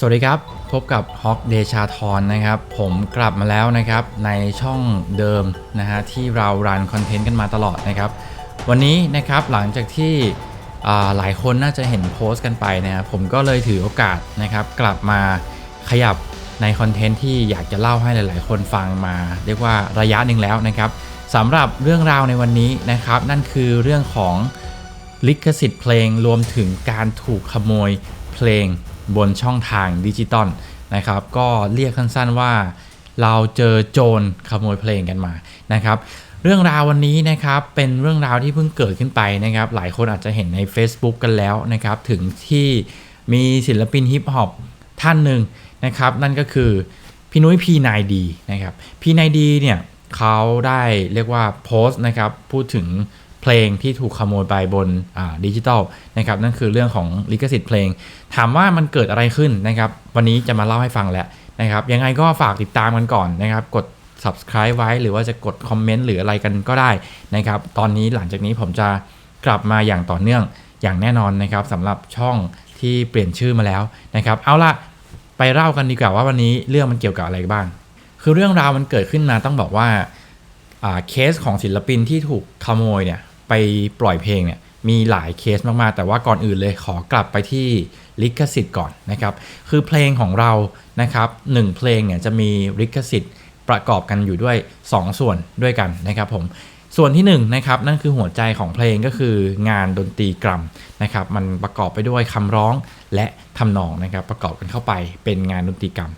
สวัสดีครับ พบกับฮอกเดชาทรนนะครับ ผมกลับมาแล้วนะครับในช่องเดิมนะฮะที่เรารันคอนเทนต์กันมาตลอดนะครับ วันนี้นะครับหลังจากที่อ่าหลายคนน่าจะเห็นโพสต์กันไปนะครับผมก็เลยถือโอกาสนะครับ กลับมาขยับในคอนเทนต์ที่อยากจะเล่าให้หลาย ๆ คนฟังมา เรียกว่าระยะหนึ่งแล้วนะครับสำหรับเรื่องราวในวันนี้นะครับ นั่นคือเรื่องของลิขสิทธิ์เพลงรวมถึงการถูกขโมย เพลงบนช่องทางดิจิตอลนะครับ ก็เรียกสั้นๆว่า เราเจอโจรขโมยเพลงกันมานะครับ เรื่องราววันนี้นะครับเป็นเรื่องราวที่เพิ่งเกิดขึ้นไปนะครับ หลายคนอาจจะเห็นใน Facebook กันแล้วนะครับ ถึงที่มีศิลปินฮิปฮอปท่านหนึ่งนะครับ นั่นก็คือพี่นุ้ยพีนายดีนะครับพีนายดีเนี่ยเขาได้เรียกว่าโพสต์นะครับ พูดถึง เพลงที่ถูกขโมยไปบนดิจิตอลนะครับนั่นคือเรื่องของลิขสิทธิ์เพลง ถามว่ามันเกิดอะไรขึ้นนะครับวันนี้จะมาเล่าให้ฟังแหล้วนะครับยังไงก็ฝากติดตามกันก่อนนะครับกด subscribe ไว้หรือว่าจะกดคอมเมนต์หรืออะไรกันก็ได้นะครับตอนนี้หลังจากนี้ผมจะกลับมาอย่างต่อเนื่องอย่างแน่นอนนะครับสำหรับช่องที่เปลี่ยนชื่อมาแล้วนะครับเอาละไปเล่ากันดีกว่าว่าวันนี้เรื่องมันเกี่ยวกับอะไรบ้าง คือเรื่องราวมันเกิดขึ้นมาต้องบอกว่าเคสของศิลปินที่ถูกขโมยเนี่ย ไปปล่อยเพลงเนี่ยมีหลายเคสมาก ๆ แต่ว่าก่อนอื่นเลยขอกลับไปที่ลิขสิทธิ์ก่อนนะครับ คือเพลงของเรานะครับหนึ่งเพลงเนี่ยจะมีลิขสิทธิ์ประกอบกันอยู่ด้วย 2 ส่วนด้วยกันนะครับผมส่วนที่1นงนะครับนั่นคือหัวใจของเพลงก็คืองานดนตรีกรัมนะครับมันประกอบไปด้วยคำร้องและทำนองนะครับประกอบกันเข้าไปเป็นงานดนตรีกรรม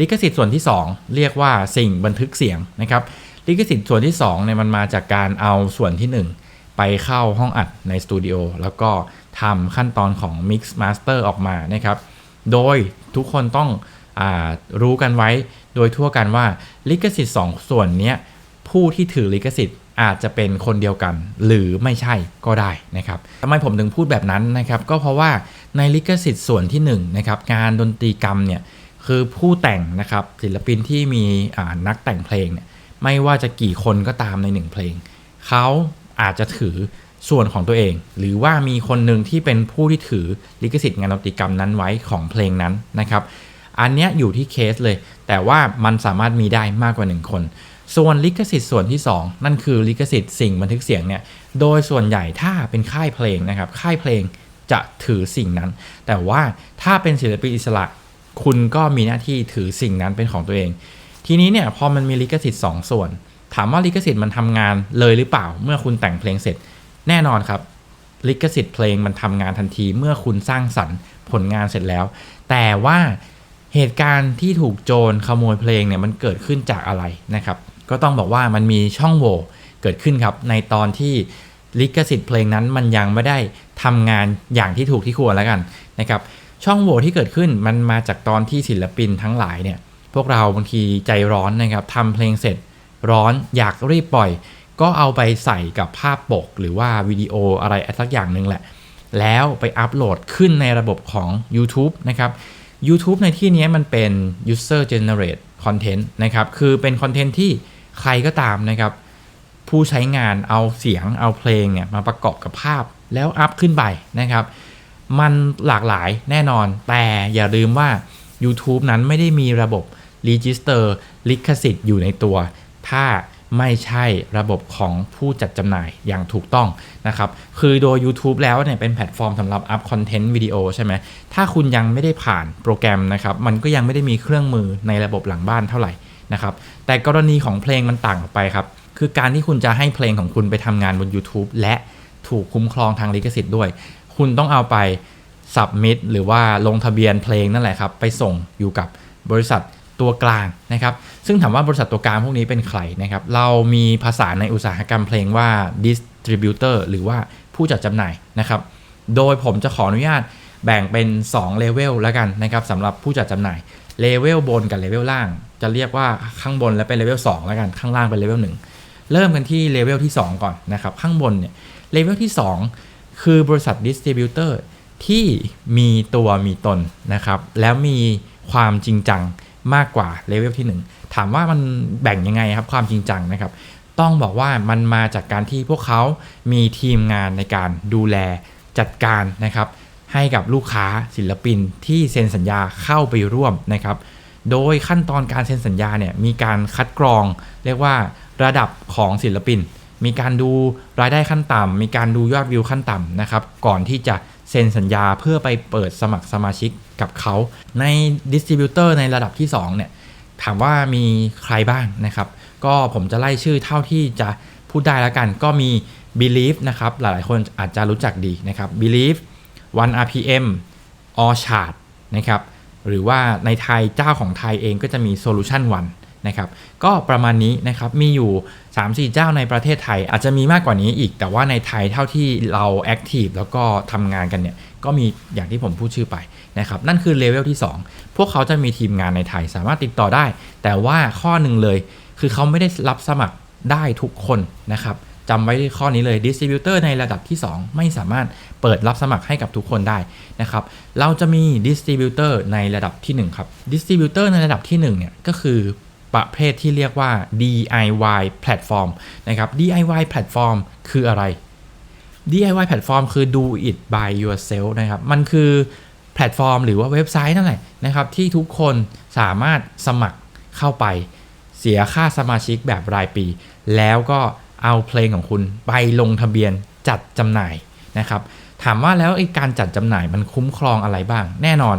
ลิขสิทธิ์ส่วนที่ 2 เรียกว่าสิ่งบันทึกเสียงนะครับลิขสิทธิ์ส่วนที่2เนี่ยมันมาจากการเอาส่วนที่ 1 ไปเข้าห้องอัดในสตูดิโอแล้วก็ทำขั้นตอนของ Mix Master ออกมานะครับ โดยทุกคนต้องอรู้กันไว้โดยทั่วกันว่าลิขสิทธิ์ 2 ส่วนนี้ผู้ที่ถือลิขสิทธิ์อาจจะเป็นคนเดียวกัน หรือไม่ใช่ก็ได้นะครับทำไมผมถึงพูดแบบนั้นนะครับ ก็เพราะว่าในลิขสิทธิ์ส่วนที่1นะครับงานดนตรีกรรมเนี่ยคือผู้แต่งนะครับศิลปินที่มีนักแต่งเพลงเนี่ยไม่ว่าจะกี่คนก็ตามในหนึ่งเพลงเขา อาจจะถือส่วนของตัวเอง หรือว่ามีคนหนึ่งที่เป็นผู้ที่ถือลิขสิทธิ์งานดนตรีกรรมนั้นไว้ของเพลงนั้นนะครับ อันเนี้ยอยู่ที่เคสเลย แต่ว่ามันสามารถมีได้มากกว่า 1 คน ส่วนลิขสิทธิ์ส่วนที่ 2 นั่นคือลิขสิทธิ์สิ่งบันทึกเสียงเนี่ยโดยส่วนใหญ่ถ้าเป็นค่ายเพลงนะครับค่ายเพลงจะถือสิ่งนั้น แต่ว่าถ้าเป็นศิลปินอิสระ คุณก็มีหน้าที่ถือสิ่งนั้นเป็นของตัวเอง ทีนี้เนี่ยพอมันมีลิขสิทธิ์2ส่วน ถามว่าลิขสิทธิ์มันทำงานเลยหรือเปล่า เมื่อคุณแต่งเพลงเสร็จ แน่นอนครับ ลิขสิทธิ์เพลงมันทำงานทันทีเมื่อคุณสร้างสรรค์ผลงานเสร็จแล้ว แต่ว่าเหตุการณ์ที่ถูกโจรขโมยเพลงเนี่ยมันเกิดขึ้นจากอะไรนะครับ ก็ต้องบอกว่ามันมีช่องโหว่เกิดขึ้นครับในตอนที่ลิขสิทธิ์เพลงนั้นมันยังไม่ได้ทำงานอย่างที่ถูกที่ควรแล้วกันนะครับช่องโหว่ที่เกิดขึ้นมันมาจากตอนที่ศิลปินทั้งหลายเนี่ยพวกเราบางทีใจร้อนนะครับทำเพลงเสร็จ ร้อนอยากรีบปล่อย ก็เอาไปใส่กับภาพปก หรือว่าวิดีโออะไรสักอย่างหนึ่งแหละ แล้วไปอัปโหลดขึ้นในระบบของ YouTube นะครับ YouTube ในที่นี้มันเป็น user generate content นะครับ คือเป็นคอนเทนต์ที่ใครก็ตามนะครับ ผู้ใช้งานเอาเสียงเอาเพลงเนี่ยมาประกอบกับภาพแล้วอัพขึ้นไปนะครับ มันหลากหลายแน่นอน แต่อย่าลืมว่า YouTube นั้นไม่ได้มีระบบ Register ลิขสิทธิ์อยู่ในตัว ถ้าไม่ใช่ระบบของผู้จัดจำหน่ายอย่างถูกต้องนะครับ คือโดย YouTube แล้วเนี่ยเป็นแพลตฟอร์มสำหรับอัพคอนเทนต์วิดีโอใช่ไหม ถ้าคุณยังไม่ได้ผ่านโปรแกรมนะครับ มันก็ยังไม่ได้มีเครื่องมือในระบบหลังบ้านเท่าไหร่นะครับ แต่กรณีของเพลงมันต่างออกไปครับ คือการที่คุณจะให้เพลงของคุณไปทำงานบน YouTube และถูกคุ้มครองทางลิขสิทธิ์ด้วย คุณต้องเอาไปสับมิดหรือว่าลงทะเบียนเพลงนั่นแหละครับ ไปส่งอยู่กับบริษัท ตัวกลางนะครับ ซึ่งถามว่าบริษัทตัวกลางพวกนี้เป็นใครนะครับ เรามีภาษาในอุตสาหกรรมเพลงว่า distributor หรือว่าผู้จัดจำหน่ายนะครับ โดยผมจะขออนุญาตแบ่งเป็น2เลเวลแล้วกันนะครับสำหรับผู้จัดจำหน่ายเลเวลบนกับเลเวลล่าง จะเรียกว่าข้างบนแล้วเป็นเลเวล2แล้วกันข้างล่างเป็นเลเวล1เริ่มกันที่เลเวลที่ 2 ก่อนนะครับข้างบนเนี่ยเลเวลที่ 2 คือบริษัทดิสติบิวเตอร์ที่มีตัวมีตนนะครับแล้วมีความจริงจัง มากกว่าเลเวลที่ 1 ถามว่ามันแบ่งยังไงครับความจริงจังนะครับ ต้องบอกว่ามันมาจากการที่พวกเขามีทีมงานในการดูแลจัดการนะครับ ให้กับลูกค้าศิลปินที่เซ็นสัญญาเข้าไปร่วมนะครับ โดยขั้นตอนการเซ็นสัญญาเนี่ยมีการคัดกรอง เรียกว่าระดับของศิลปิน มีการดูรายได้ขั้นต่ำมีการดูยอดวิวขั้นต่ำนะครับ ก่อนที่จะ ซ็นสัญญาเพื่อไปเปิดสมัครสมาชิกกับเขาในดิสติบิวเตอร์ในระดับที่ 2 เนี่ย ถามว่ามีใครบ้างนะครับ ก็ผมจะไล่ชื่อเท่าที่จะพูดได้แล้วกันก็มี Believe นะครับ หลายๆ คนอาจจะรู้จักดีนะครับ Believe 1 RPM Orchard นะครับ หรือว่าในไทยเจ้าของไทยเองก็จะมี Solution One นะครับก็ประมาณนี้นะครับมีอยู่ 3-4 เจ้าในประเทศไทย อาจจะมีมากกว่านี้อีก แต่ว่าในไทยเท่าที่เราแอคทีฟแล้วก็ทำงานกันเนี่ยก็มีอย่างที่ผมพูดชื่อไปนะครับนั่นคือเลเวลที่ 2 พวกเขาจะมีทีมงานในไทยสามารถติดต่อได้ แต่ว่าข้อหนึ่งเลย คือเขาไม่ได้รับสมัครได้ทุกคนนะครับจำไว้ข้อนี้เลยดิสติบิวเตอร์ในระดับที่ 2 ไม่สามารถเปิดรับสมัครให้กับทุกคนได้นะครับเราจะมีดิสติบิวเตอร์ในระดับที่ 1 ครับดิสติบิวเตอร์ในระดับที่1เนี่ยก็คือ ประเภทที่เรียกว่า DIY platform นะครับ DIY platform คืออะไร DIY platform คือ do it by yourself นะครับ มันคือแพลตฟอร์มหรือว่าเว็บไซต์นั่นแหละนะครับ ที่ทุกคนสามารถสมัครเข้าไป เสียค่าสมาชิกแบบรายปี แล้วก็เอาเพลงของคุณไปลงทะเบียนจัดจำหน่ายนะครับ ถามว่าแล้วไอ้การจัดจำหน่ายมันคุ้มครองอะไรบ้าง แน่นอน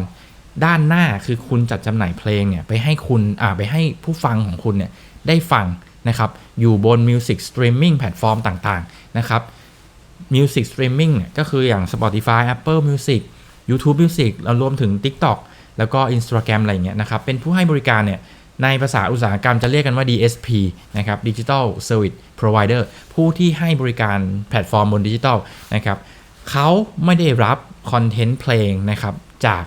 ด้านหน้าคือคุณจัดจำหน่ายเพลงเนี่ยไปให้คุณอ่าไปให้ผู้ฟังของคุณเนี่ยได้ฟังนะครับ อยู่บน Music Streaming แพลตฟอร์มต่างๆ นะครับ Music Streaming เนี่ยก็คืออย่าง Spotify Apple Music YouTube Music แล้วรวมถึง TikTok แล้วก็ Instagram อะไรเงี้ยนะครับ เป็นผู้ให้บริการเนี่ยในภาษาอุตสาหกรรมจะเรียกกันว่า DSP นะครับ Digital Service Provider ผู้ที่ให้บริการแพลตฟอร์มบนดิจิทัลนะครับเขาไม่ได้รับคอนเทนต์เพลงนะครับจาก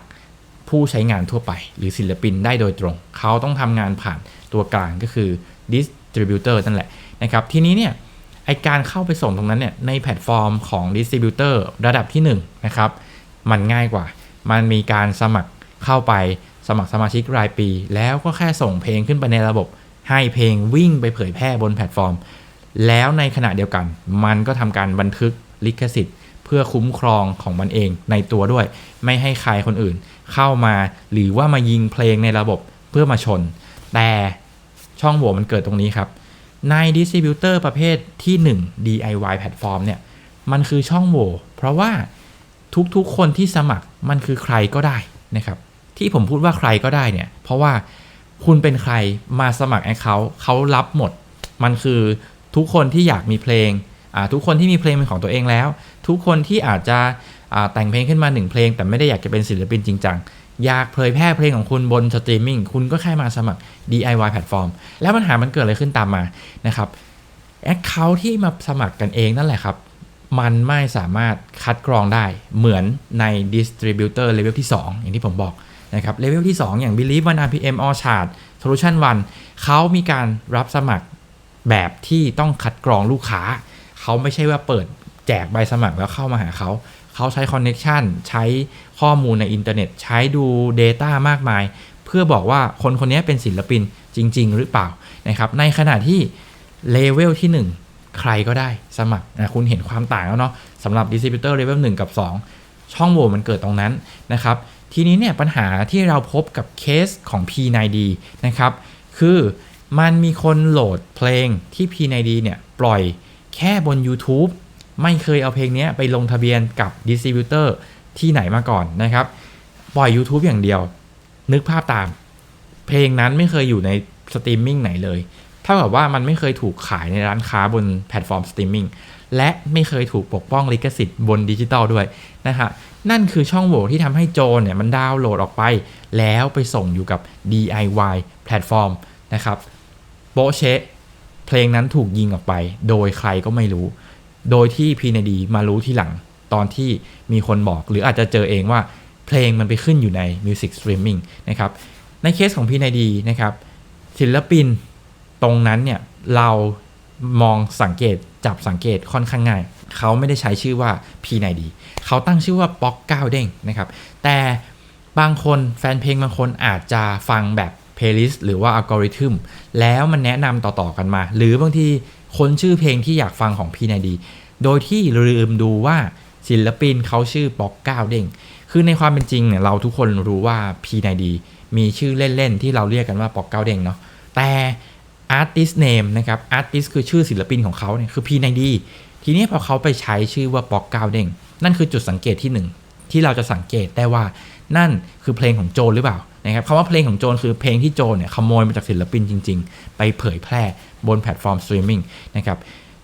ผู้ใช้งานทั่วไป หรือศิลปินได้โดยตรง เขาต้องทำงานผ่านตัวกลางก็คือ Distributor นั่นแหละนะครับทีนี้เนี่ยไอการเข้าไปส่งตรงนั้นเนี่ยในแพลตฟอร์มของ Distributor ระดับที่1นะครับมันง่ายกว่า มันมีการสมัครเข้าไปสมัครสมาชิกรายปี แล้วก็แค่ส่งเพลงขึ้นไปในระบบ ให้เพลงวิ่งไปเผยแพร่บนแพลตฟอร์ม แล้วในขณะเดียวกัน มันก็ทำการบันทึกลิขสิทธิ์ เพื่อคุ้มครองของมันเองในตัวด้วย ไม่ให้ใครคนอื่น เข้ามาหรือว่ามายิงเพลงในระบบเพื่อมาชน แต่ช่องโหว่มันเกิดตรงนี้ครับ ในดิสติบิวเตอร์ประเภทที่ 1 DIY แพลตฟอร์มเนี่ยมันคือช่องโหว่เพราะว่าทุกๆคนที่สมัครมันคือใครก็ได้นะครับที่ผมพูดว่าใครก็ได้เนี่ย เพราะว่าคุณเป็นใครมาสมัครแอคเคาท์เขารับหมด มันคือทุกคนที่อยากมีเพลงทุกคนที่มีเพลงเป็นของตัวเองแล้ว ทุกคนที่อาจจะแต่งเพลงขึ้นมาหนึ่งเพลง แต่ไม่ได้อยากจะเป็นศิลปินจริงจังอยากเผยแพร่เพลงของคุณบนสตรีมมิ่งคุณก็แค่มาสมัคร DIY แพลตฟอร์ม แล้วปัญหามันเกิดอะไรขึ้นตามมานะครับแอคเคาท์ที่มาสมัครกันเองนั่นแหละครับ มันไม่สามารถคัดกรองได้เหมือนใน Distributor Level ที่ 2 อย่างที่ผมบอกนะครับ Level ที่ 2 อย่าง Believe 1 RPM Orchard Solution 1เขามีการรับสมัครแบบที่ต้องคัดกรองลูกค้า เขาไม่ใช่ว่าเปิด แจกใบสมัครแล้วเข้ามาหาเขา เขาใช้คอนเน็ชันใช้ข้อมูลในอินเทอร์เน็ต ใช้ดู Data มากมาย เพื่อบอกว่าคนคนนี้เป็นศิลปินจริง ๆ หรือเปล่านะครับในขณะที่เลเวลที่ 1 ใครก็ได้สมัครนะคุณเห็นความต่างแล้วเนาะสำหรับ Distributor Level 1กับ 2 ช่องโหว่มันเกิดตรงนั้นนะครับทีนี้เนี่ยปัญหาที่เราพบกับเคสของ P9D นะครับคือมันมีคนโหลดเพลงที่ P9D เนี่ยปล่อยแค่บน YouTube ไม่เคยเอาเพลงนี้ไปลงทะเบียนกับ Distributor ที่ไหนมาก่อนนะครับ ปล่อย YouTube อย่างเดียว นึกภาพตาม เพลงนั้นไม่เคยอยู่ในสตรีมมิ่งไหนเลยเท่ากับว่ามันไม่เคยถูกขายในร้านค้าบนแพลตฟอร์มสตรีมมิ่งและไม่เคยถูกปกป้องลิขสิทธิ์บนดิจิตอลด้วยนะฮะนั่นคือช่องโหว่ที่ทำให้โจรเนี่ยมันดาวน์โหลดออกไป แล้วไปส่งอยู่กับ DIY แพลตฟอร์มนะครับโปเชะเพลงนั้นถูกยิงออกไป โดยใครก็ไม่รู้ โดยที่พีนดีมารู้ที่หลังตอนที่มีคนบอก หรืออาจจะเจอเองว่าเพลงมันไปขึ้นอยู่ใน Music Streaming นะครับในเคสของพีนดีนะครับศิลปินตรงนั้นเนี่ยเรามองสังเกตจับสังเกตค่อนข้างง่าย เขาไม่ได้ใช้ชื่อว่า P9D เขาตั้งชื่อว่าป๊อกก้าวเด้งนะครับ แต่บางคนแฟนเพลงบางคนอาจจะฟังแบบเพลย์ลิสต์หรือว่าอัลกอริทึมแล้วมันแนะนำต่อ ๆ กันมา หรือบางที คนชื่อเพลงที่อยากฟังของ P9D โดยที่ลืมดูว่าศิลปินเขาชื่อป๊อกก้าวเด้ง คือในความเป็นจริงเนี่ยเราทุกคนรู้ว่า P9D มีชื่อเล่นๆ ที่เราเรียกกันว่าปอกเก้าเด้งเนาะ แต่ artist name นะครับ artist คือชื่อศิลปินของเขาเนี่ยคือ P9D ทีนี้พอเขาไปใช้ชื่อว่าปอกเก้าเด้ง นั่นคือจุดสังเกตที่หนึ่งที่เราจะสังเกตได้ว่านั่นคือเพลงของโจนหรือเปล่า นะครับคำว่าเพลงของโจนคือเพลงที่โจนเนี่ยขโมยมาจากศิลปินจริง ๆ ไปเผยแพร่บนแพลตฟอร์มสตรีมมิ่งนะครับ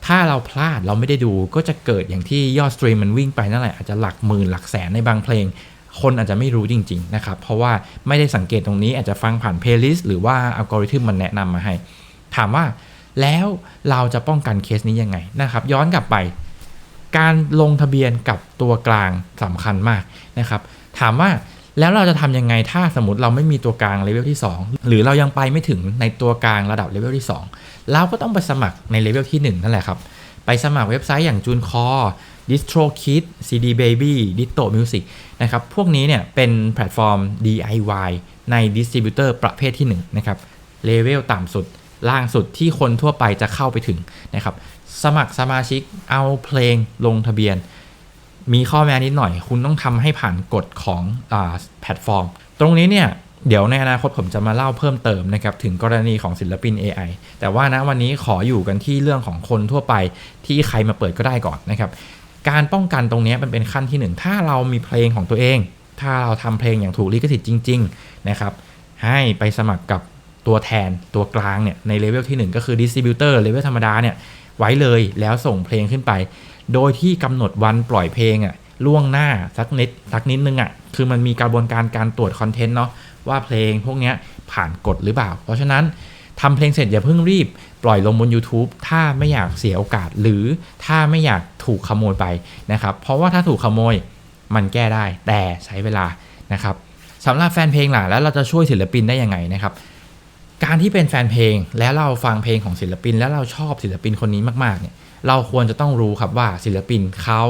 ถ้าเราพลาดเราไม่ได้ดูก็จะเกิดอย่างที่ยอดสตรีมมันวิ่งไปนั่นแหละอาจจะหลักหมื่นหลักแสนในบางเพลง คนอาจจะไม่รู้จริง ๆ นะครับ เพราะว่าไม่ได้สังเกตตรงนี้อาจจะฟังผ่านเพลย์ลิสต์หรือว่าอัลกอริทึมมันแนะนำมาให้ ถามว่าแล้วเราจะป้องกันเคสนี้ยังไงนะครับ ย้อนกลับไป การลงทะเบียนกับตัวกลางสำคัญมากนะครับ ถามว่า แล้วเราจะทำยังไงถ้าสมมติเราไม่มีตัวกลางเลเวลที่ 2 หรือเรายังไปไม่ถึงในตัวกลางระดับเลเวลที่ 2 เราก็ต้องไปสมัครในเลเวลที่ 1 นั่นแหละครับ ไปสมัครเว็บไซต์อย่างจูนคอ DistroKid CD Baby Ditto Music นะครับ พวกนี้เนี่ยเป็นแพลตฟอร์ม DIY ในดิสติบิวเตอร์ประเภทที่1นะครับเลเวลต่ำสุดล่างสุดที่คนทั่วไปจะเข้าไปถึงนะครับ สมัครสมาชิกเอาเพลงลงทะเบียน มีข้อแม้นิดหน่อย คุณต้องทำให้ผ่านกฎของอแพลตฟอร์ม ตรงนี้เนี่ยเดี๋ยวในอนาคตผมจะมาเล่าเพิ่มเติมนะครับถึงกรณีของศิลปิน AI แต่ว่านะวันนี้ขออยู่กันที่เรื่องของคนทั่วไปที่ใครมาเปิดก็ได้ก่อนนะครับ การป้องกันตรงนี้มันเป็นขั้นที่หนึ่งถ้าเรามีเพลงของตัวเอง ถ้าเราทำเพลงอย่างถูกลิขสิทธิ์จริง ๆ นะครับ ให้ไปสมัครกับตัวแทนตัวกลางเนี่ยในเลเวลที่ 1 ก็คือดิสติบิวเตอร์เลเวลธรรมดาเนี่ยไว้เลยแล้วส่งเพลงขึ้นไป โดยที่กำหนดวันปล่อยเพลงอะล่วงหน้าสักนิดสักนิดนึงอะคือมันมีกระบวนการการตรวจคอนเทนต์เนาะว่าเพลงพวกนี้ผ่านกฎหรือเปล่า เพราะฉะนั้นทำเพลงเสร็จอย่าเพิ่งรีบปล่อยลงบน YouTube ถ้าไม่อยากเสียโอกาส หรือถ้าไม่อยากถูกขโมยไปนะครับ เพราะว่าถ้าถูกขโมยมันแก้ได้ แต่ใช้เวลานะครับสำหรับแฟนเพลงล่ะแล้วเราจะช่วยศิลปินได้ยังไงนะครับ การที่เป็นแฟนเพลงแล้วเราฟังเพลงของศิลปิน แล้วเราชอบศิลปินคนนี้มากๆเนี่ย เราควรจะต้องรู้ครับว่าศิลปินเขา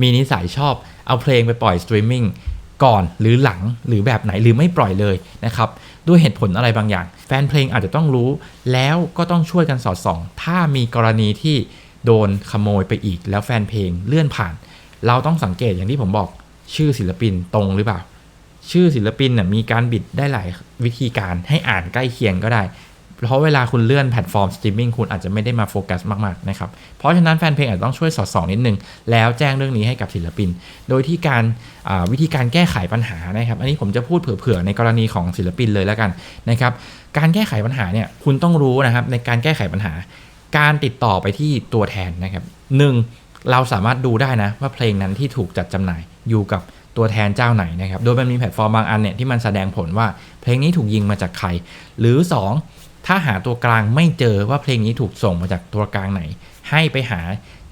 มีนิสัยชอบเอาเพลงไปปล่อยสตรีมมิ่งก่อนหรือหลังหรือแบบไหนหรือไม่ปล่อยเลยนะครับ ด้วยเหตุผลอะไรบางอย่าง แฟนเพลงอาจจะต้องรู้ แล้วก็ต้องช่วยกันสอดส่อง ถ้ามีกรณีที่โดนขโมยไปอีก แล้วแฟนเพลงเลื่อนผ่าน เราต้องสังเกตอย่างที่ผมบอก ชื่อศิลปินตรงหรือเปล่า ชื่อศิลปินน่ะมีการบิดได้หลายวิธีการให้อ่านใกล้เคียงก็ได้ เพราะเวลาคุณเลื่อนแพลตฟอร์มสตรีมมิ่งคุณอาจจะไม่ได้มาโฟกัสมากๆนะครับ เพราะฉะนั้นแฟนเพลงอาจจะต้องช่วยสอดส่องนิดนึง แล้วแจ้งเรื่องนี้ให้กับศิลปิน โดยที่การวิธีการแก้ไขปัญหานะครับ อันนี้ผมจะพูดเผื่อๆในกรณีของศิลปินเลยแล้วกันนะครับ การแก้ไขปัญหาเนี่ยคุณต้องรู้นะครับในการแก้ไขปัญหา การติดต่อไปที่ตัวแทนนะครับหนึ่งเราสามารถดูได้นะว่าเพลงนั้นที่ถูกจัดจำหน่ายอยู่กับตัวแทนเจ้าไหนนะครับ โดยมันมีแพลตฟอร์มบางอันเนี่ยที่มันแสดงผลว่าเพลงนี้ถูกยิงมาจากใคร หรือ 2 ถ้าหาตัวกลางไม่เจอว่าเพลงนี้ถูกส่งมาจากตัวกลางไหน ให้ไปหา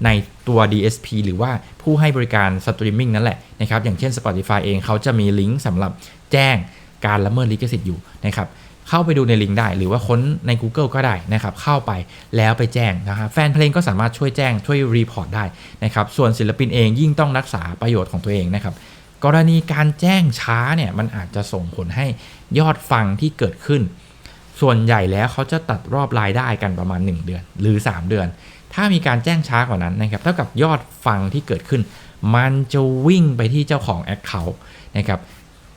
ในตัว DSP หรือว่าผู้ให้บริการสตรีมมิ่งนั่นแหละนะครับ อย่างเช่น Spotify เองเขาจะมีลิงก์สำหรับแจ้งการละเมิดลิขสิทธิ์อยู่นะครับเข้าไปดูในลิงก์ได้ หรือว่าค้นใน Google ก็ได้นะครับ เข้าไปแล้วไปแจ้งนะครับแฟนเพลงก็สามารถช่วยแจ้งช่วยรีพอร์ตได้นะครับ ส่วนศิลปินเองยิ่งต้องรักษาประโยชน์ของตัวเองนะครับกรณีการแจ้งช้าเนี่ยมันอาจจะส่งผลให้ยอดฟังที่เกิดขึ้น ส่วนใหญ่แล้วเขาจะตัดรอบรายได้กันประมาณ 1 เดือน หรือ 3 เดือน ถ้ามีการแจ้งช้ากว่านั้นนะครับ เท่ากับยอดฟังที่เกิดขึ้น มันจะวิ่งไปที่เจ้าของ Account นะครับ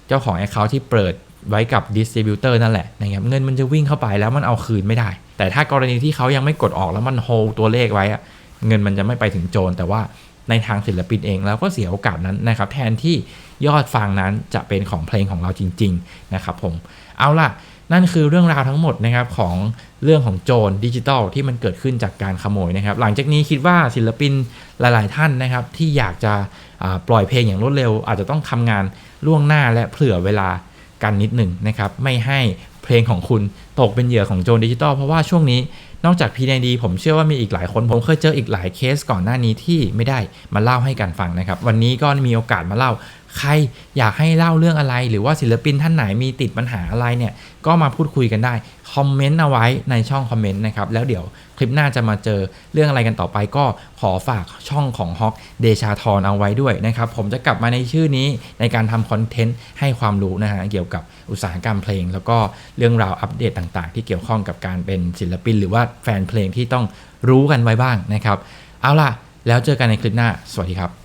เจ้าของ Account ที่เปิดไว้กับดิสติบิวเตอร์นั่นแหละนะครับ เงินมันจะวิ่งเข้าไปแล้วมันเอาคืนไม่ได้ แต่ถ้ากรณีที่เขายังไม่กดออกแล้วมันโฮตัวเลขไว้ เงินมันจะไม่ไปถึงโจร แต่ว่าในทางศิลปินเองเราก็เสียโอกาสนั้นนะครับ แทนที่ยอดฟังนั้นจะเป็นของเพลงของเราจริง ๆ นะครับผม เอาล่ะ นั่นคือเรื่องราวทั้งหมดนะครับของเรื่องของโจรดิจิทัลที่มันเกิดขึ้นจากการขโมยนะครับ หลังจากนี้คิดว่าศิลปินหลาย ๆ ท่านนะครับที่อยากจะปล่อยเพลงอย่างรวดเร็ว อาจจะต้องทำงานล่วงหน้าและเผื่อเวลากันนิดหนึ่งนะครับ ไม่ให้เพลงของคุณตกเป็นเหยื่อของโจรดิจิทัลเพราะว่าช่วงนี้นอกจาก P9D ผมเชื่อว่ามีอีกหลายคน ผมเคยเจออีกหลายเคสก่อนหน้านี้ที่ไม่ได้มาเล่าให้กันฟังนะครับ วันนี้ก็มีโอกาสมาเล่า ใครอยากให้เล่าเรื่องอะไร หรือว่าศิลปินท่านไหนมีติดปัญหาอะไรเนี่ย ก็มาพูดคุยกันได้ คอมเมนต์เอาไว้ในช่องคอมเมนต์นะครับ แล้วเดี๋ยวคลิปหน้าจะมาเจอเรื่องอะไรกันต่อไป ก็ขอฝากช่องของฮอกเดชาทรเอาไว้ด้วยนะครับ ผมจะกลับมาในชื่อนี้ในการทำคอนเทนต์ให้ความรู้นะฮะเกี่ยวกับอุตสาหกรรมเพลง แล้วก็เรื่องราวอัปเดตต่างๆ ที่เกี่ยวข้องกับการเป็นศิลปิน หรือว่าแฟนเพลงที่ต้องรู้กันไว้บ้างนะครับ เอาล่ะ แล้วเจอกันในคลิปหน้า สวัสดีครับ